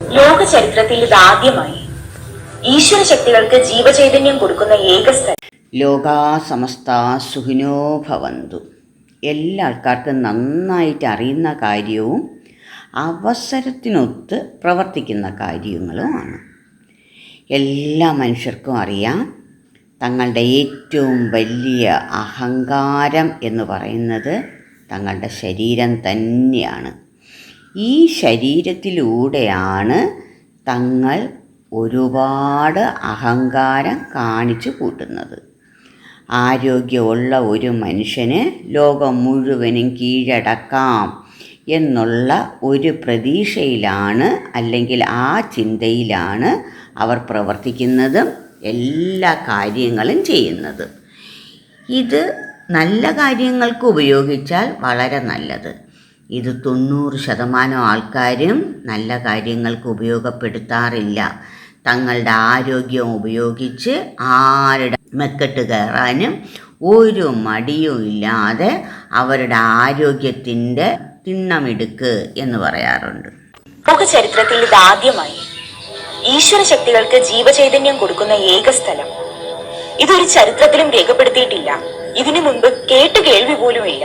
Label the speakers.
Speaker 1: ലോക ചരിത്രത്തിൽ ഇതാദ്യമായി ഈശ്വര ശക്തികൾക്ക് ജീവചൈതന്യം കൊടുക്കുന്ന ഏക സ്ഥലം.
Speaker 2: ലോകാ സമസ്ത സുഖിനോ ഭവന്തു. എല്ലാ ആൾക്കാർക്കും നന്നായിട്ട് അറിയുന്ന കാര്യവും അവസരത്തിനൊത്ത് പ്രവർത്തിക്കുന്ന കാര്യങ്ങളുമാണ് എല്ലാ മനുഷ്യർക്കും അറിയാം തങ്ങളുടെ ഏറ്റവും വലിയ അഹങ്കാരം എന്ന് പറയുന്നത് തങ്ങളുടെ ശരീരം തന്നെയാണ്. ഈ ശരീരത്തിലൂടെയാണ് തങ്ങൾ ഒരുപാട് അഹങ്കാരം കാണിച്ചു കൂട്ടുന്നത്. ആരോഗ്യമുള്ള ഒരു മനുഷ്യന് ലോകം മുഴുവനും കീഴടക്കാം എന്നുള്ള ഒരു പ്രതീക്ഷയിലാണ് അല്ലെങ്കിൽ ആ ചിന്തയിലാണ് അവർ പ്രവർത്തിക്കുന്നതും എല്ലാ കാര്യങ്ങളും ചെയ്യുന്നത്. ഇത് നല്ല കാര്യങ്ങൾക്ക് ഉപയോഗിച്ചാൽ വളരെ നല്ലത്. ഇത് തൊണ്ണൂറ് ശതമാനം ആൾക്കാരും നല്ല കാര്യങ്ങൾക്ക് ഉപയോഗപ്പെടുത്താറില്ല. തങ്ങളുടെ ആരോഗ്യം ഉപയോഗിച്ച് ആരുടെ മെക്കെട്ട് കയറാനും ഒരു മടിയും ഇല്ലാതെ അവരുടെ ആരോഗ്യത്തിന്റെ തിണ്ണമെടുക്ക് എന്ന് പറയാറുണ്ട്.
Speaker 1: ചരിത്രത്തിൽ ഇതാദ്യമായി ഈശ്വര ശക്തികൾക്ക് ജീവചൈതന്യം കൊടുക്കുന്ന ഏക സ്ഥലം. ഇതൊരു ചരിത്രത്തിലും രേഖപ്പെടുത്തിയിട്ടില്ല. ഇതിനു മുൻപ് കേട്ട് കേൾവി പോലുമില്ല.